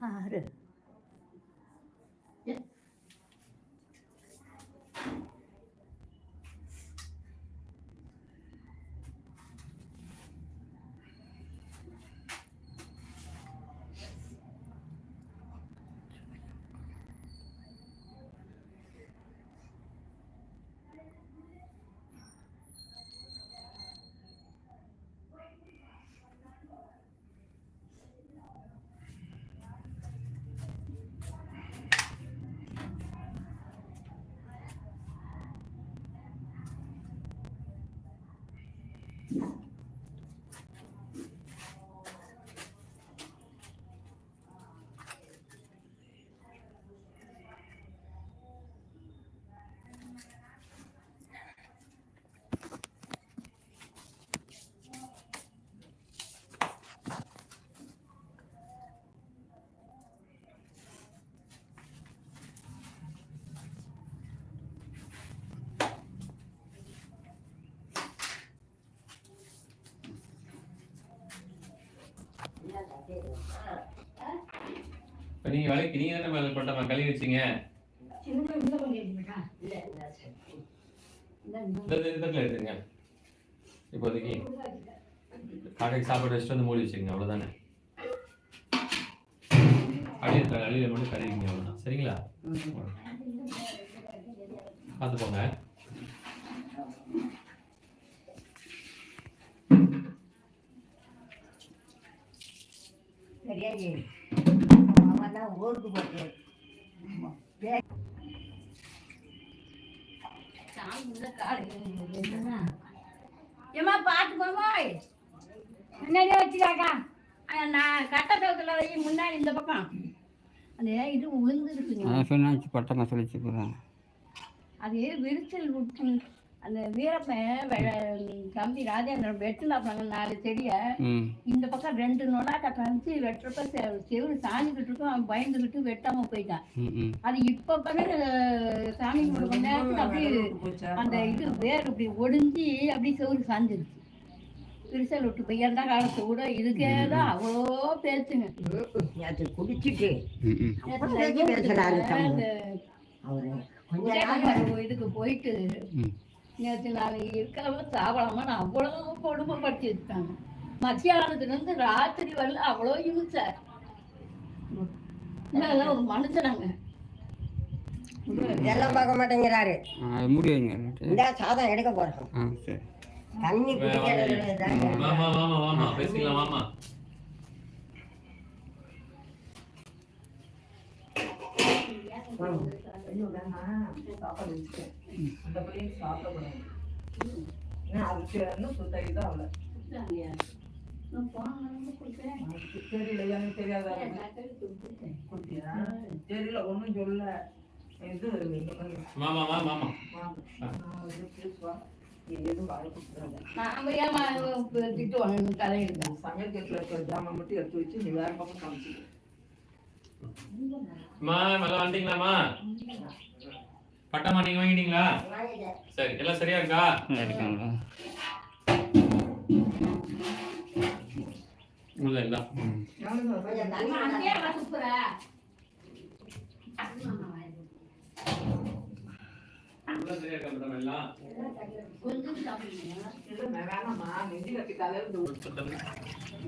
ആറ് இப்போ நீங்கள் வேலைக்கு நீங்கள் தானே மேலே பண்ண கழுவி வச்சிங்க? சின்ன இந்த எடுத்துங்க இப்போதைக்கு. காக்கைக்கு சாப்பாடு வச்சுட்டு வந்து மூடி வச்சுங்க அவ்வளோதானே அழிய அழியில் மட்டும் கழுவிங்க அவ்வளோதான் சரிங்களா? பார்த்து போங்க சரியாகி அவன் தான் ஊருக்கு போட்டு ஏமா பார்த்து போய் முன்னாடியே வச்சுக்காக்கா. நான் கட்ட சவுத்துல வை முன்னாடி இந்த பக்கம். அந்த இது உளுந்துருக்குங்க சொன்னாச்சு பட்டமாக சொல்லிச்சு அது விரிசல் விட்டு அந்த வீரப்பன் தம்பி ராஜேந்திரன் வெட்டினாப்பாங்க நாலு செடியை இந்த பக்கம் ரெண்டு நொடாக்க கழிச்சு வெட்டுறப்ப செவுரு சாஞ்சுக்கிட்டு இருக்கும். அவன் பயந்துக்கிட்டு வெட்டாம போயிட்டான். அது இப்ப பண்ண சாமி கும்பிட நேரத்துக்கு அப்படியே அந்த இது வேர் இப்படி ஒடிஞ்சு அப்படியே செவுரு சாஞ்சிருச்சு. விரிசல் விட்டு பையன்டா காலத்து கூட இதுக்கே தான் அவ்வளோ பேச்சுங்க. அது குடிச்சிட்டு அப்படி இதுக்கு போயிட்டு நேற்று நான் இருக்கிறவங்க சாப்பிடாம நான் அவ்வளோ கொடுமைப்படுத்தி வச்சுட்டாங்க மத்தியானத்துலேருந்து ராத்திரி வரல அவ்வளோ இம்சை இதெல்லாம் ஒரு மனுஷனாங்க. இதெல்லாம் பார்க்க மாட்டேங்கிறாரு. ஆ மூடி வைங்க இந்த சாதம் எடுக்க போறோம். தண்ணி குடிக்கிறது வாமா வாமா வாமா தெரியல ஒண்ணும் சொல்ல இது மாமா வா மாமா. எதுவும் நாம ஏமா திட்டுவாங்க தலையிடுங்க சமையல் கட்டில் இருக்கிற ஜாமான் மட்டும் எடுத்து வச்சு நீ வேற பக்கம் காமிச்சு அம்மா மேல வந்துட்டீங்களாம்மா பட்டம்மா நீங்க வாங்கிட்டீங்களா? சரி எல்லாம் சரியா இருக்கா? இல்லை. இல்லை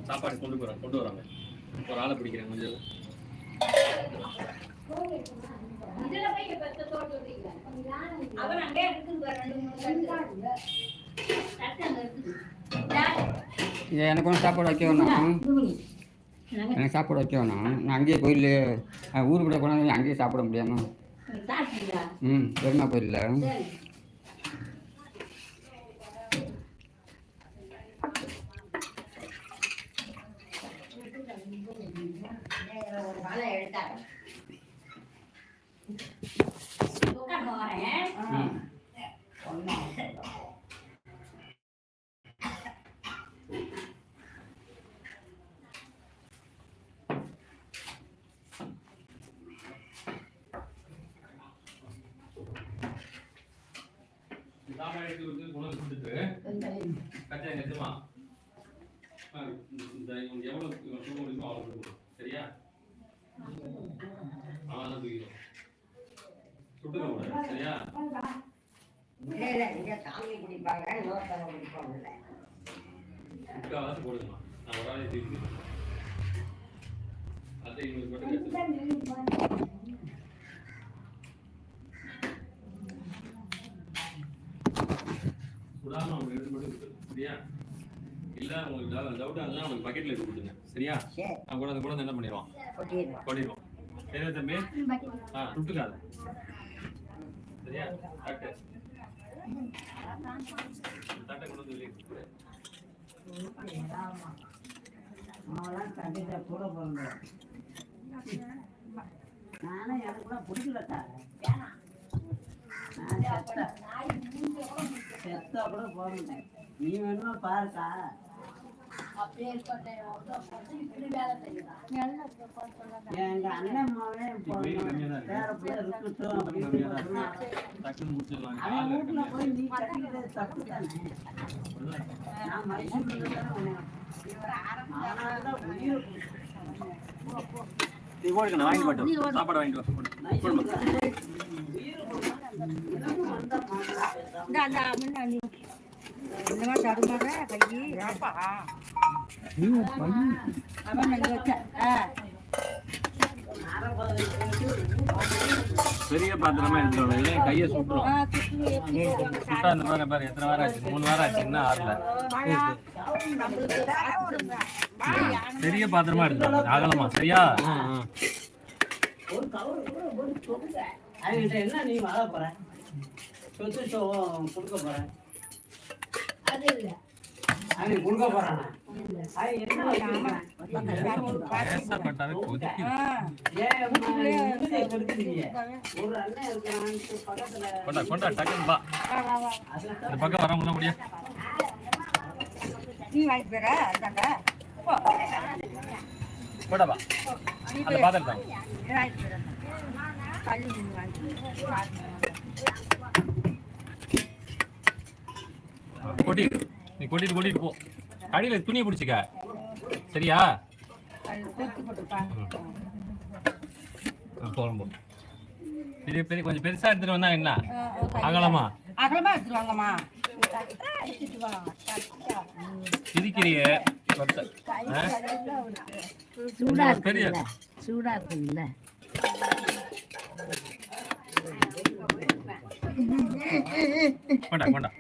சாப்பாடு கொண்டு போறேன் கொண்டு வராங்க. ஒரு ஆளை பிடிக்கிறேன் கொஞ்சம் அவர் அங்க இருக்குது. எனக்கு ஒன்று சாப்பாடு வைக்க வேணாம்? எனக்கு சாப்பாடு வைக்க வேணாம் நான் அங்கேயே கோயில் ஊருக்கு கூட போனால் அங்கேயே சாப்பிட முடியாம சாப்பிட்டீங்களா? ம் பெருமா கோயிலில் சாமானியத்துக்கு வந்து குணம் கொடுத்துட்டு கச்சா கச்சமா இந்த எவ்வளோ சொல்ல முடியுமோ அவ்வளோ சரியா? அவன் தூக்கிடும் சுட்டுக்க கூடாது சரியா? முக்காவாசி போடுங்கம்மா. நான் ஒரு ஆளே தீர்த்து. அதை கிடைச்சது சுடாம அவங்க எடுத்து மட்டும் சரியா? இல்ல உங்களுக்கு டவுட்டா இருந்தா உங்களுக்கு பக்கெட்ல எடுத்து கொடுத்துங்க சரியா? சரி நான் கூட கூட வந்து என்ன பண்ணிடுவோம்? கொட்டிடுறோம். கொட்டிடுவோம். சரியா தம்பி? ஆ சுட்டுக்காது சரியா? தட்டு தட்டை கொண்டு வந்து வெளியே கொடுத்துரு. அவெல்லாம் கண்டிப்பா கூட பிறந்தோம். நானும் நான் செத்த. செத்தா கூட போறேன் நீ வேணுமா பாருக்கா. எங்க அண்ணன் போறோம் பேர பிள்ளை இருக்கட்டும் அப்படின்னு அவன் வீட்டுல போய் நீ கட்டிக்கிறது தப்பு தானே நான் மைசூர்ல தானே அதனாலதான் உயிரை நீ போடுங்க வாங்கிட்டு சாப்பாடு வாங்கிட்டு பெரிய பாத்திரமா எடுத்துருவோம் இல்லை கையை சுட்டுரும். சுட்டா இந்த மாதிரி பாரு எத்தனை வாரம் ஆச்சு? மூணு வாரம் ஆச்சு என்ன ஆறல. பெரிய பாத்திரமா எடுத்துருவோம் அகலமா. சரியா? அவங்கிட்ட என்ன நீ வாழ போற? சொத்து சோ கொடுக்க போற? அது இல்லை. அவன் கொடுக்க போறானா? அவன் என்ன வச்சிருக்கான்? பேசப்பட்டாவே கொதிக்குது ஆ ஏன் அம்மா நிம்மதியை கெடுக்குறீங்க? ஒரு அண்ணன் இருக்கான்ட்டு பக்கத்துல கொண்டா கொண்டா டக்குன்னு பா வா, வா, வா. அதுல இந்த பக்கம் வர முடியல முடியும் நீ வாங்கி போற அதாங்க போ. போடா பா நீ அந்த போய் பாத்திரம் தான் வாங்கி போற கல்லு மீன் வாங்கி கொட்டிடு. நீ கொட்டிட்டு கொட்டிட்டு போ. அடியில துணியை பிடிச்சிக்க. சரியா? போகிறோம் போ பெரிய பெரிய கொஞ்சம் பெருசா எடுத்துட்டு வந்தா என்ன? அகலமா? அகலமா வா சிரிக்கிறியே பெரிய. சூடா இருக்குல்ல கொண்டா கொண்டா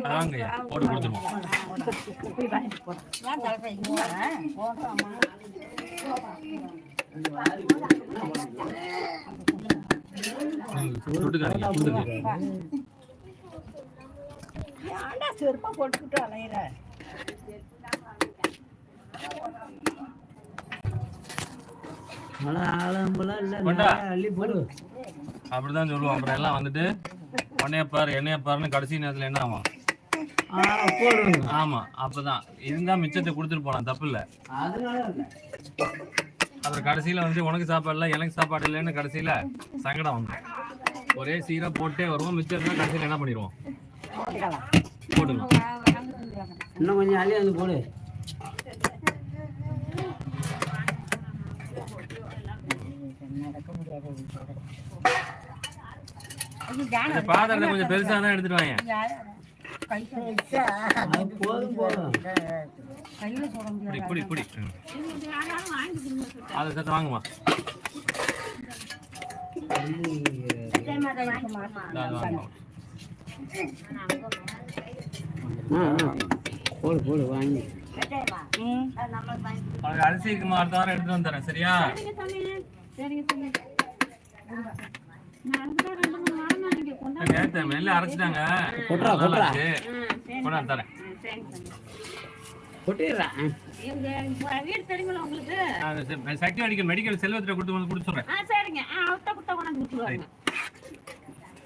அதாங்கய்யா போட்டு கொடுத்துருவோம். போய் ஏன்டா செருப்பா போட்டுக்கிட்டு அலையிற மழை ஆழம்பெல்லாம் இல்ல கொண்டா. நிறைய அள்ளி போடு அப்படிதான் சொல்லுவோம். அப்புறம் எல்லாம் வந்துட்டு உன்னைய பாரு என்னைய பாருன்னு கடைசி நேரத்துல என்ன ஆகும்? போடுங்க ஆமா அப்பதான். இருந்தா மிச்சத்தை கொடுத்துட்டு போலாம் தப்பு இல்ல. அப்புறம் கடைசியில வந்து உனக்கு சாப்பாடு இல்லை எனக்கு சாப்பாடு இல்லைன்னு கடைசியில சங்கடம் வந்துடும் ஒரே சீரா போட்டே வருவோம் மிச்சம் இருந்தா கடைசியில என்ன பண்ணிடுவோம்? போட்டுக்கலாம். இன்னும் கொஞ்சம் அள்ளி வந்து போடு. பாத்திரத்தை கொஞ்சம் பெருசா தான் எடுத்துட்டு வாங்க. அது போதும் போதும் கையில போட. முடியாது குடி குடி குடி ம். அதை வாங்குமா ஆ. போடு போடு வாங்கி. உனக்கு அரிசி இருக்குமா அடுத்த வாரம் எடுத்துட்டு வந்து தரேன் சரியா? நேற்று மெல்ல அரைச்சிட்டாங்க. கொட்றா, கொட்றா. தரேன். கொட்டிடுறேன் வீடு தெரியுங்களா உங்களுக்கு? சக்தி மெடிக்கல் மெடிக்கல் செல்வத்தில் கொடுத்து வந்து கொடுத்துட்றேன். ஆ சரிங்க. ஆ அவர்கிட்ட கொடுத்தா கொண்டாந்து கொடுத்துருவாங்க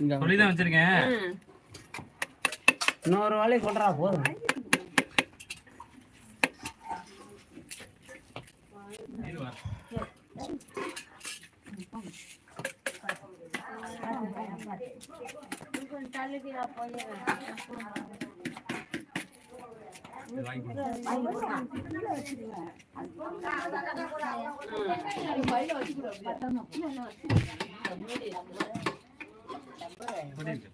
இந்த சொல்லி தான் வச்சிருக்கேன். இன்னொரு வேலையை கொட்டுறா போதும். வாங்கி கொடு. எப்படி இருக்கு